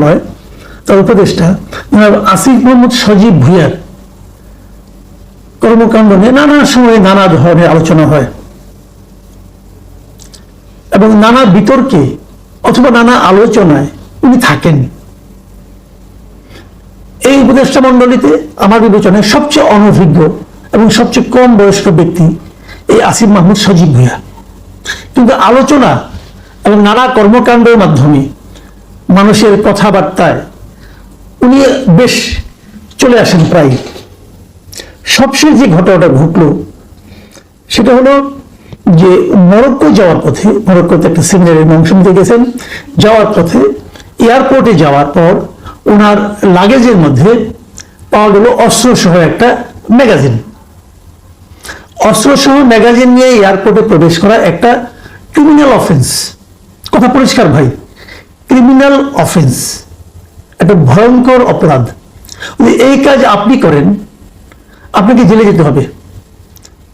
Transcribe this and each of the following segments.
মন্ত্রণালয় তার উপদেষ্টা জনাব আসিফ মোহাম্মদ সজীব ভুইয়ার কর্মকাণ্ড নিয়ে নানা সময়ে নানা ধরনের আলোচনা হয় এবং নানা বিতর্কে অথবা নানা আলোচনায় উনি থাকেন। এই উপদেষ্টা মণ্ডলীতে আমার বিবেচনায় সবচেয়ে অনভিজ্ঞ এবং সবচেয়ে কম বয়স্ক ব্যক্তি এই আসিফ মাহমুদ সজীব ভুইয়া। কিন্তু আলোচনা এবং নানা কর্মকাণ্ডের মাধ্যমে মানুষের কথাবার্তায় উনি বেশ চলে আসেন প্রায়। সবশেষ যে ঘটনাটা ঘটলো, সেটা হলো যে মরক্কো যাওয়ার পথে, মরক্কোতে একটা সেমিনারের অংশ নিতে গেছেন, যাওয়ার পথে, এয়ারপোর্টে যাওয়ার পর ওনার লাগেজের মধ্যে পাওয়া গেল অস্ত্র সহ একটা ম্যাগাজিন। অস্ত্র সহ ম্যাগাজিন নিয়ে এয়ারপোর্টে প্রবেশ করা একটা ক্রিমিনাল অফেন্স কথা পরিষ্কার ভাই। ক্রিমিনাল অফেন্স একটা ভয়ঙ্কর অপরাধ। এই কাজ আপনি করেন, আপনাকে জেলে যেতে হবে।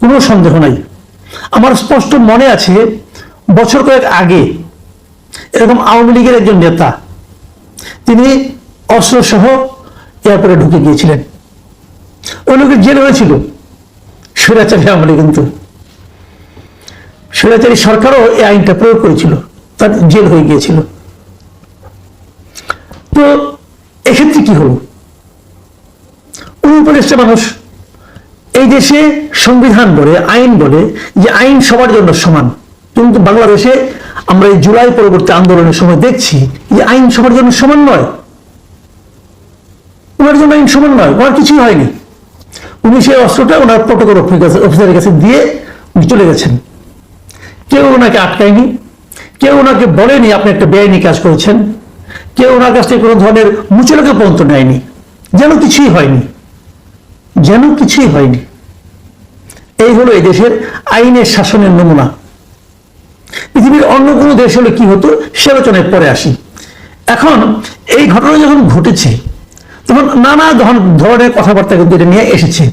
কোনো সন্দেহ নাই। আমার স্পষ্ট মনে আছে, বছর কয়েক আগে এরকম আওয়ামী লীগের একজন নেতা, তিনি অস্ত্র সহ এয়ারপোর্টে ঢুকে গিয়েছিলেন। ওই লোকের জেল হয়েছিল। স্বৈরাচারী আমলে কিন্তু। স্বৈরাচারী সরকারও এই আইনটা প্রয়োগ করেছিল। তার জেল হয়ে গিয়েছিল। তো এক্ষেত্রে কি হলো? উনি উপদেষ্টা মানুষ এই দেশে সংবিধান বলে, আইন বলে, যে আইন সবার জন্য সমান। কিন্তু বাংলাদেশে আমরা এই জুলাই পরবর্তী আন্দোলনের সময় দেখছি যে আইন সবার জন্য সমান নয়। ওনার জন্য আইন সমান নয় ওনার কিছুই হয়নি। উনি সেই অস্ত্রটা ওনার প্রটোকল অফিসারের কাছে দিয়ে চলে গেছেন। কেউ ওনাকে আটকায়নি, কেউ ওনাকে বলেনি আপনি একটা বেআইনি কাজ করেছেন। কেউ ওনার কাছ থেকে কোনো ধরনের মুচলকে পর্যন্ত নেয়নি। যেন কিছুই হয়নি। যেন কিছুই হয়নি। এই হলো এই দেশের আইনের শাসনের নমুনা। পৃথিবীর অন্য কোনো দেশ হলে কি হতো, সে আলোচনায় পরে আসি। এখন এই ঘটনা যখন ঘটেছে, তখন নানা ধরন- ধরনের কথাবার্তা কিন্তু এটা নিয়ে এসেছে।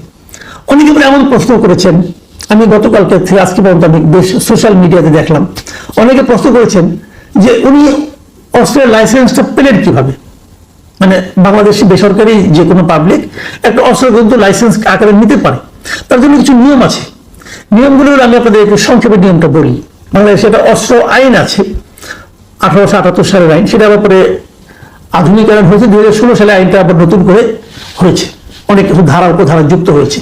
অনেকে করে এমন প্রশ্ন করেছেন। আমি গতকালকে আজকে পর্যন্ত আমি সোশ্যাল মিডিয়াতে দেখলাম। অনেকে প্রশ্ন করেছেন যে উনি অস্ত্রের লাইসেন্সটা পেলেন কীভাবে? মানে বাংলাদেশি বেসরকারি যে কোনো পাবলিক একটা অস্ত্র কিন্তু লাইসেন্স আকারে নিতে পারে। তার জন্য কিছু নিয়ম আছে। নিয়মগুলো আমি আপনাদের একটু সংক্ষেপে নিয়মটা বলি। বাংলাদেশে একটা অস্ত্র আইন আছে, আঠারোশো আটাত্তর সালের আইন। সেটা ব্যাপারে আধুনিকায়ন হয়েছে। দুই হাজার ষোলো সালে আইনটা আবার নতুন করে হয়েছে। অনেক কিছু ধারা উপধারা যুক্ত হয়েছে।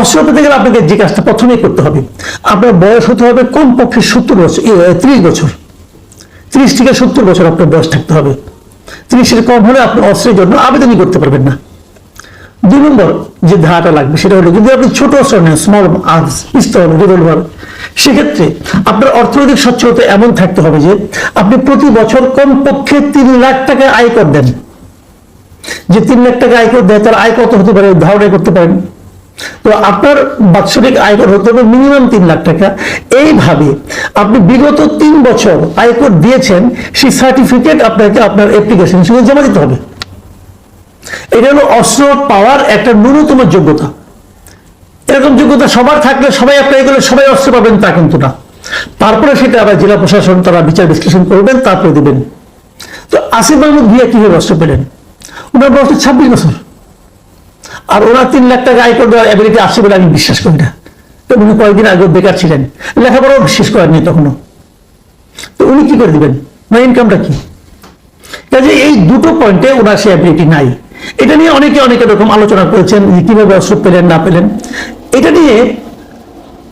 অস্ত্র পেতে গেলে আপনাকে যে কাজটা প্রথমেই করতে হবে। আপনার বয়স হতে হবে কমপক্ষে সত্তর বছর ত্রিশ বছর। ত্রিশ থেকে সত্তর বছর আপনার বয়স থাকতে হবে। ত্রিশের কম হলে আপনি অস্ত্রের জন্য আবেদনই করতে পারবেন না। দুই নম্বর যে ধারাটা লাগবে সেটা হলো যদি আপনি ছোট অস্ত্র নেন স্মল আর্মস পিস্তল রিভলভার সেক্ষেত্রে আপনার অর্থনৈতিক সচ্ছলতা এমন থাকতে হবে যে আপনি প্রতি বছর কমপক্ষে তিন লাখ টাকা আয়কর দেন। যে তিন লাখ টাকা আয়কর দেয়, তার আয় কত হতে পারে, ধারণা করতে পারেন। তো আপনার বাৎসরিক আয়কর হতে হবে মিনিমাম তিন লাখ টাকা। এইভাবে আপনি বিগত তিন বছর আয়কর দিয়েছেন, সেই সার্টিফিকেট আপনাকে আপনার অ্যাপ্লিকেশন সঙ্গে জমা দিতে হবে। এটা হলো অস্ত্র, পাওয়ার একটা ন্যূনতম যোগ্যতা। এরকম যোগ্যতা সবার থাকলে সবাই অ্যাপ্লাই করলে সবাই অস্ত্র পাবেন, তা কিন্তু না। তারপরে সেটা আবার জেলা প্রশাসন তারা বিচার বিশ্লেষণ করবেন, তারপরে দেবেন। তো আসিফ মাহমুদ ভিয়া কীভাবে অস্ত্র পেলেন? ওনার বয়স ছাব্বিশ বছর। আর ওনার তিন লাখ টাকা আয় করে দেওয়ার অ্যাবিলিটি বলে আমি বিশ্বাস করি না। তো উনি কয়েকদিন আগে বেকার ছিলেন। লেখাপড়াও শেষ করেননি তখনও। তো উনি কি করে দিবেন? ওনার ইনকামটা কি? কাজে এই দুটো পয়েন্টে ওনার সে অ্যাবিলিটি নাই। এটা নিয়ে অনেকে অনেক রকম আলোচনা করেছেন যে কীভাবে অস্ত্র পেলেন, না পেলেন। এটা নিয়ে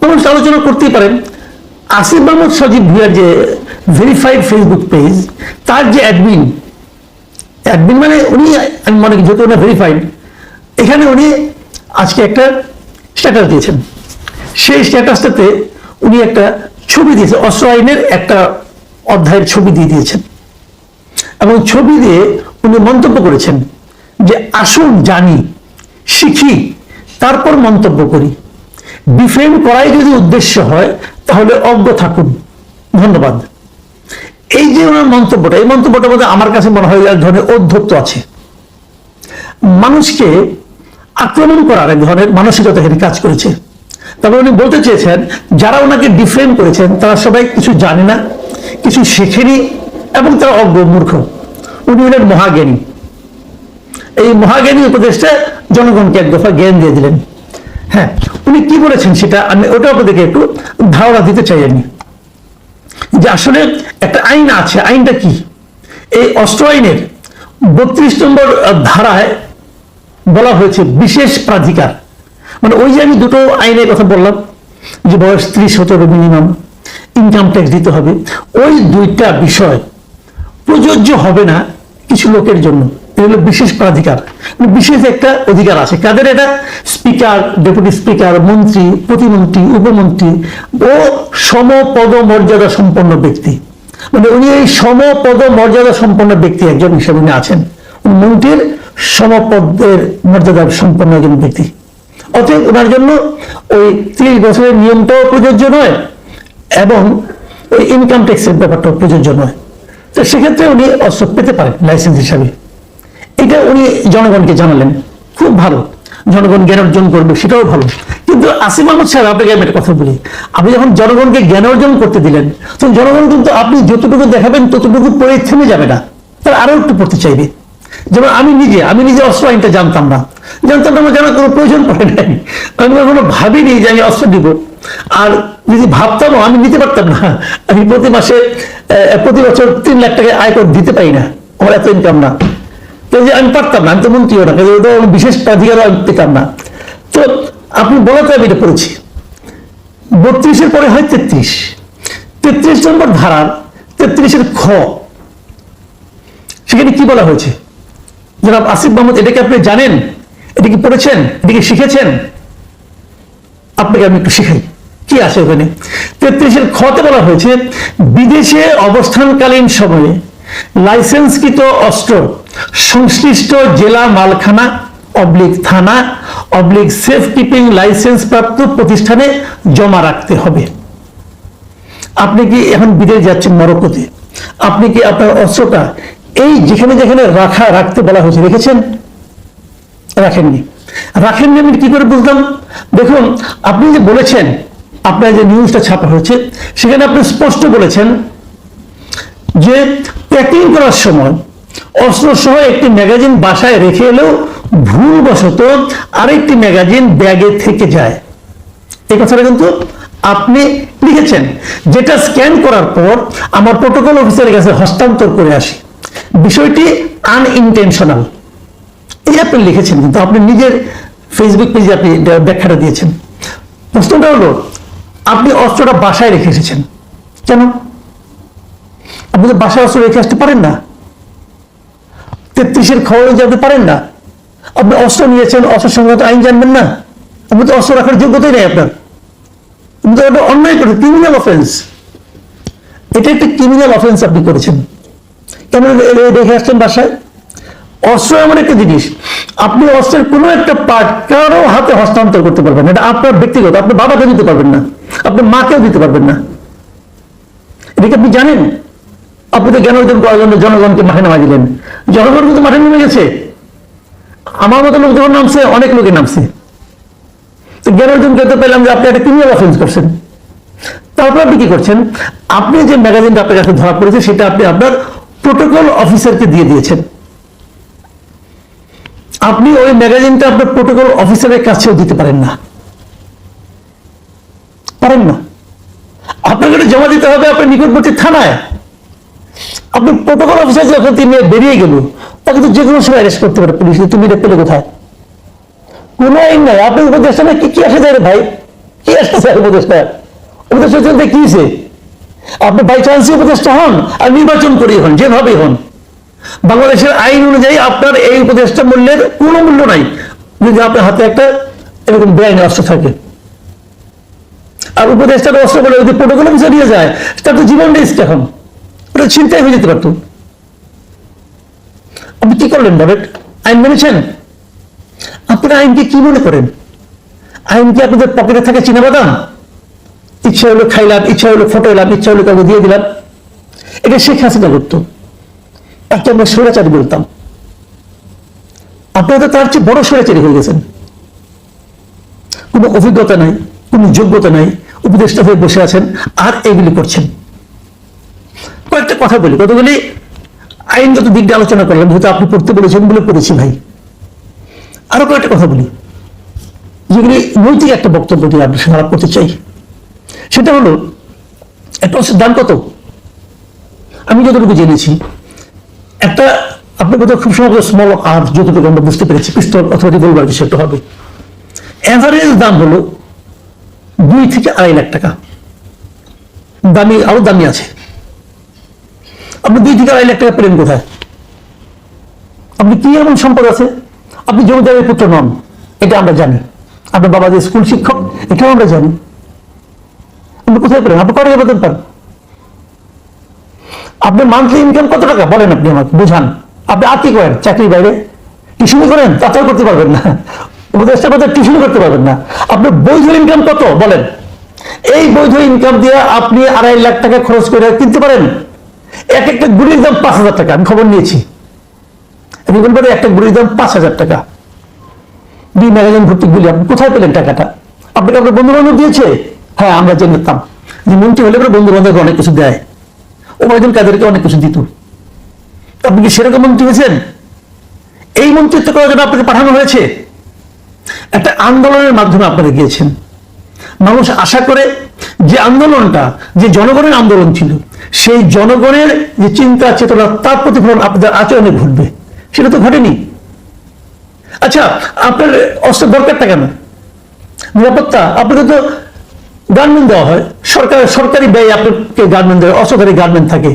মানুষ আলোচনা করতেই পারেন। আসিফ মাহমুদ সজীব ভুইয়ার যে ভেরিফাইড ফেসবুক পেজ তার যে অ্যাডমিন অ্যাডমিন মানে উনি, আমি মনে যেহেতু ওনার ভেরিফাইড এখানে উনি আজকে একটা স্ট্যাটাস দিয়েছেন। সেই স্ট্যাটাসটাতে উনি একটা ছবি দিয়েছেন, অস্ত্র আইনের একটা অধ্যায়ের ছবি দিয়ে দিয়েছেন। এবং ছবি দিয়ে উনি মন্তব্য করেছেন যে, আসুন জানি, শিখি, তারপর মন্তব্য করি। ডিফেন্ড করাই যদি উদ্দেশ্য হয়, তাহলে অজ্ঞ থাকুন। ধন্যবাদ। এই যে ওনার মন্তব্যটা, এই মন্তব্যটার মধ্যে আমার কাছে মনে হয় এক ধরনের অধ্যত্ত আছে। মানুষকে আক্রমণ করার এক ধরনের মানসিকতা এখানে কাজ করেছে। তবে উনি বলতে চেয়েছেন, যারা ওনাকে ডিফেন্ড করেছেন, তারা সবাই কিছু জানে না, কিছু শেখেনি এবং তারা অজ্ঞ, মূর্খ। উনি হলেন মহাজ্ঞানী। এই মহাজ্ঞানী উপদেশটা জনগণকে এক দফা জ্ঞান দিয়ে দিলেন। হ্যাঁ উনি কি বলেছেন সেটা আমি ওটা আপনাদেরকে একটু ধারণা দিতে চাই আমি। যে আসলে একটা আইন আছে, আইনটা কি? এই অস্ত্র আইনের বত্রিশ নম্বর ধারায় বলা হয়েছে বিশেষ প্রাধিকার। মানে ওই যে আমি দুটো আইনের কথা বললাম, যে বয়স ত্রিশ হতে হবে মিনিমাম ইনকাম ট্যাক্স দিতে হবে, ওই দুইটা বিষয় প্রযোজ্য হবে না কিছু লোকের জন্য। এগুলো বিশেষ প্রাধিকার। মানে বিশেষ একটা অধিকার আছে। কাদের এটা? স্পিকার, ডেপুটি স্পিকার, মন্ত্রী, প্রতিমন্ত্রী, উপমন্ত্রী ও সমপদ মর্যাদা সম্পন্ন ব্যক্তি। মানে উনি এই সমপদ মর্যাদা সম্পন্ন ব্যক্তি একজন হিসেবে উনি আছেন। মন্ত্রীর সমপদের মর্যাদা সম্পন্ন একজন ব্যক্তি। অতএব ওনার জন্য ওই ত্রিশ বছরের নিয়মটাও প্রযোজ্য নয় এবং ওই ইনকাম ট্যাক্সের ব্যাপারটাও প্রযোজ্য নয়। তো সেক্ষেত্রে উনি অস্ত্র পেতে পারেন লাইসেন্স হিসাবে। এটা উনি জনগণকে জানালেন। খুব ভালো। জনগণ জ্ঞান অর্জন করবে, সেটাও ভালো। কিন্তু আসিম আহমদ সাহেব, আপনাকে আমি একটা কথা বলি। আপনি যখন জনগণকে জ্ঞান অর্জন করতে দিলেন, তখন জনগণ কিন্তু আপনি যতটুকু দেখাবেন, ততটুকু পরে থেমে যাবে না। তারা আরও একটু পড়তে চাইবে। যেমন আমি নিজে আমি নিজে অস্ত্র আইনটা জানতাম না। জানতাম না আমার জানার কোনো প্রয়োজন পড়ে নাই। আমি কখনো ভাবিনি যে আমি অস্ত্র দিব। আর যদি ভাবতামও আমি নিতে পারতাম না। আমি প্রতি মাসে প্রতি বছর তিন লাখ টাকা আয়কর দিতে পারি না। আমার এত ইনকাম না। তো যে আমি পারতাম না, আমি তো মন্ত্রীও না আমার বিশেষ প্রাধিকারও আমি পেতাম না। তো আপনি বলাতে আমি এটা পড়েছি। বত্রিশের পরে হয় তেত্রিশ। তেত্রিশ নম্বর ধারার তেত্রিশের খ। সেখানে কি বলা হয়েছে? জনাব আসিফ মাহমুদ এটাকে আপনি জানেন? এটা কি পড়েছেন? এটা কি শিখেছেন? আপনাকে আমি একটু শিখাই। কি আছে ওখানে? তেত্রিশের খতে বলা হয়েছে, বিদেশে অবস্থানকালীন সময়ে লাইসেন্সকৃত অস্ত্র, সংশ্লিষ্ট জেলা মালখানা, অবলিক থানা, অবলিক সেফ কিপিং লাইসেন্স প্রাপ্ত প্রতিষ্ঠানে জমা রাখতে হবে। আপনি কি এখন বিদেশ যাচ্ছেন মরক্কোতে? আপনি কি আপনার অস্ত্রটা এই যেখানে যেখানে রাখা, রাখতে বলা হয়েছে, রেখেছেন? রাখেননি। রাখেননি আমি কি করে বুঝলাম? দেখুন, আপনি যে বলেছেন, আপনার যে নিউজটা ছাপা হয়েছে, সেখানে আপনি স্পষ্ট বলেছেন যে প্যাকিং করার সময় অস্ত্র সহ একটি ম্যাগাজিন বাসায় রেখে এলেও ভুলবশত আরেকটি ম্যাগাজিন ব্যাগে থেকে যায়। এই কথাটা কিন্তু আপনি লিখেছেন, যেটা স্ক্যান করার পর আমার প্রোটোকল অফিসারের কাছে হস্তান্তর করে আসি। বিষয়টি আনইনটেনশনাল এই আপনি লিখেছেন, কিন্তু আপনি নিজের ফেসবুক পেজে আপনি ব্যাখ্যাটা দিয়েছেন। প্রশ্নটা হলো, আপনি অস্ত্রটা বাসায় রেখে এসেছেন, কেন? আপনি তো বাসায় অস্ত্র রেখে আসতে পারেন না। তেত্রিশের খবর যেতে পারেন না। আপনি অস্ত্র নিয়েছেন, অস্ত্র সংক্রান্ত আইন জানবেন না। আপনি তো অস্ত্র রাখার যোগ্যতাই নেই আপনার। আপনি তো একটা অন্যায় করেছেন ক্রিমিনাল অফেন্স এটা একটা ক্রিমিনাল অফেন্স আপনি করেছেন। আসছেন বাসায়, অস্ত্র এমন একটা জিনিস, আপনি অস্ত্রের কোনো একটা পার্ট কারও হাতে হস্তান্তর করতে পারবেন এটা আপনার ব্যক্তিগত আপনার বাবাকে দিতে পারবেন না আপনার মাকেও দিতে পারবেন না। এটা কি আপনি জানেন? আপনি তো জ্ঞান অর্জন করার জন্য জনগণকে মাঠে নামা দিলেন। জনগণ কিন্তু মাঠে নেমে গেছে। আমার মতো লোক যখন নামছে অনেক লোকে নামছে জ্ঞান অর্জন করতে পেলাম যে আপনি একটা ক্রিমিনাল অফেন্স করছেন। তারপর আপনি কি করছেন? আপনি যে ম্যাগাজিনটা আপনার কাছে ধরা পড়েছে, সেটা আপনি আপনার প্রোটোকল অফিসারকে দিয়ে দিয়েছেন। আপনি ওই ম্যাগাজিনটা আপনার প্রোটোকল অফিসারের কাছেও দিতে পারেন না। পারেন না। আপনাকে জমা দিতে হবে আপনার নিকটবর্তী থানায়। আপনি প্রোটোকল অফিসার যখন তিনি বেরিয়ে গেল তাকে তো যে কোনো সময় অ্যারেস্ট করতে পারে পুলিশ তুমি এটা পেলে কোথায়? কোনো আইন নাই। আপনি উপদেষ্টা কি কি আসে যায় ভাই? কি আসতে চায় উপদেষ্টা? উপদেষ্টা চলতে কি আপনি বাই চান্সে উপদেষ্টা হন আর নির্বাচন করেই হন, যেভাবেই হন। বাংলাদেশের আইন অনুযায়ী আপনার এই উপদেষ্টা মূল্যের কোনো মূল্য নাই। যদি আপনার হাতে একটা এরকম বেআইনি অস্ত্র থাকে। আর উপদেষ্টার অস্ত্র বলে যদি প্রোটোকল নিয়ে যায়, তার তো জীবন রিস্ক এখন। ওটা চিন্তায় হয়ে যেতে পারতো। আপনি কি করলেন ডবেট আইন মেনেছেন? আপনারা আইনকে কি মনে করেন? আইন কি আপনাদের পকেটে থাকে চিনাবাদাম? ইচ্ছা হলো খাইলাম, ইচ্ছা হলো ফটো এলাম ইচ্ছা হলো কাউকে দিয়ে দিলাম। এটা শেখ হাসিনা করতো। তাকে আমরা স্বৈরাচারী বলতাম। আপনারা তো তার চেয়ে বড় স্বৈরাচারী হয়ে গেছেন। কোনো অভিজ্ঞতা নাই, কোনো যোগ্যতা নাই, উপদেষ্টা হয়ে বসে আছেন, আর এগুলি করছেন। কয়েকটা কথা বলি। কতগুলি আইনগত দিকটা আলোচনা করলাম, যেহেতু আপনি পড়তে বলেছেন বলে পড়েছি ভাই। আরও কয়েকটা কথা বলি। যেগুলি নৈতিক একটা বক্তব্য দিয়ে আপনি খারাপ করতে চাই। সেটা হলো, একটা ওষুধ দাম কত? আমি যতটুকু জেনেছি, একটা আপনার কোথাও খুব সম্ভবত স্মল আর যতটুকু আমরা বুঝতে পেরেছি, পিস্তল অথবা রিভলভার কিছু একটা হবে। অ্যাভারেজ দাম হলো দুই থেকে আড়াই লাখ টাকা। দামি, আরও দামি আছে। আপনি দুই থেকে আড়াই লাখ টাকা পেলেন কোথায়? আপনি কি এমন সম্পদ আছে? আপনি জমিদারের পুত্র নন, এটা আমরা জানি। আপনার বাবা যে স্কুল শিক্ষক, এটাও আমরা জানি। আপনি কোথায় পেলেন? আপনি কত বেতন পান? আপনার মান্থলি ইনকাম কত টাকা? বলেন আপনি আমাকে, বুঝান। আপনি আর কি করেন? চাকরির বাইরে? করেন? করতে পারবেন না। উপদেষ্টা করতে পারবেন না। বৈধ ইনকাম কত? বলেন। এই বৈধ ইনকাম দিয়ে আপনি আড়াই লাখ টাকা খরচ করে কিনতে পারেন। এক একটা গুড়ির দাম পাঁচ হাজার টাকা। আমি খবর নিয়েছি। আমি একটা গুড়ির দাম পাঁচ হাজার টাকা। দুই ম্যাগাজিন ভর্তি গুলি। আপনি কোথায় পেলেন টাকাটা? আপনাকে আপনার বন্ধু বান্ধব দিয়েছে? হ্যাঁ আমরা জানতাম যে মন্ত্রী হলে পরে বন্ধু বান্ধব অনেক কিছু দেয়। ওবায়দুল কাদেরকে অনেক কিছু দিত। আপনি কি সেরকম মন্ত্রী হয়েছেন? এই মন্ত্রিত্ব করার জন্য আপনাকে পাঠানো হয়েছে। একটা আন্দোলনের মাধ্যমে আপনারা গিয়েছেন। মানুষ আশা করে যে আন্দোলনটা, যে জনগণের আন্দোলন ছিল, সেই জনগণের যে চিন্তা, চেতনা, তার প্রতিফলন আপনাদের আচরণে ঘটবে। সেটা তো ঘটেনি। আচ্ছা আপনার অস্ত্রের দরকারটা কেন? নিরাপত্তা? আপনাকে তো গার্মেন্ট দেওয়া হয়। সরকার, সরকারি ব্যয় আপনাকে গার্মেন্ট দেয়, অসরকারি গার্মেন্ট থাকে।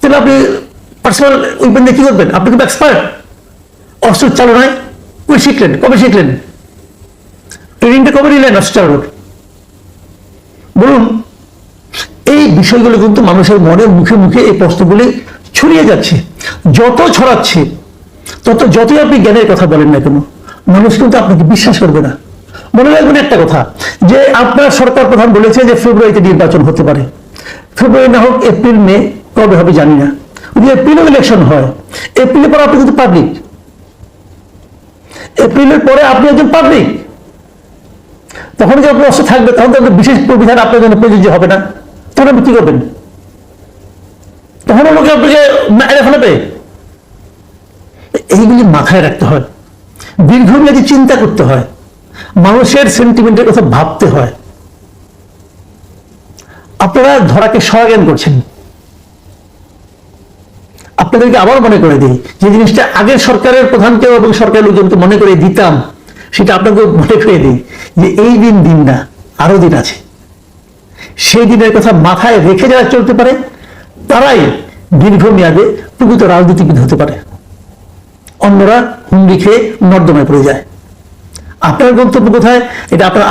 তাহলে আপনি পার্সোনাল দিয়ে কি করবেন? আপনি কিন্তু এক্সপার্ট অস্ত্র চালনায় কই শিখলেন? কবে শিখলেন? ট্রেনিংটা কবে নিলেন অস্ত্র চালানোর বলুন, এই বিষয়গুলো কিন্তু মানুষের মনে মুখে মুখে এই প্রশ্নগুলি ছড়িয়ে যাচ্ছে। যত ছড়াচ্ছে, তত যতই আপনি জ্ঞানের কথা বলেন না কেন, মানুষ কিন্তু আপনাকে বিশ্বাস করবে না। মনে রাখবেন একটা কথা, যে আপনার সরকার প্রধান বলেছে যে ফেব্রুয়ারিতে নির্বাচন হতে পারে। ফেব্রুয়ারি না হোক, এপ্রিল, মে, কবে হবে জানি না। যদি এপ্রিলে ইলেকশন হয়, এপ্রিলের পর আপনি কিন্তু পাবলিক এপ্রিলের পরে আপনি একজন পাবলিক তখন যে আপনার অস্ত্র থাকবে তখন তো বিশেষ প্রবিধান আপনার জন্য প্রযোজ্য হবে না। তখন আপনি কি করবেন? তখন লোকে আপনাকে মেরে ফেলাবে। এইগুলি মাথায় রাখতে হয়। দীর্ঘমেয়াদী চিন্তা করতে হয়। মানুষের সেন্টিমেন্টের কথা ভাবতে হয়। আপনারা ধরাকে সহায়ন করছেন। আপনাদেরকে আবার মনে করে দিই, যে জিনিসটা আগের সরকারের প্রধানকে এবং সরকারের লোকজনকে মনে করে দিতাম, সেটা আপনাকে মনে করে দিই, যে এই দিন দিন না, আরও দিন আছে। সেই দিনের কথা মাথায় রেখে যারা চলতে পারে, তারাই দীর্ঘমেয়াদে প্রকৃত রাজনীতিবিদ হতে পারে। অন্যরা হুমড়ি খেয়ে নর্দমায় পড়ে যায়। আপনার গন্তব্য কোথায়? এটা আপনার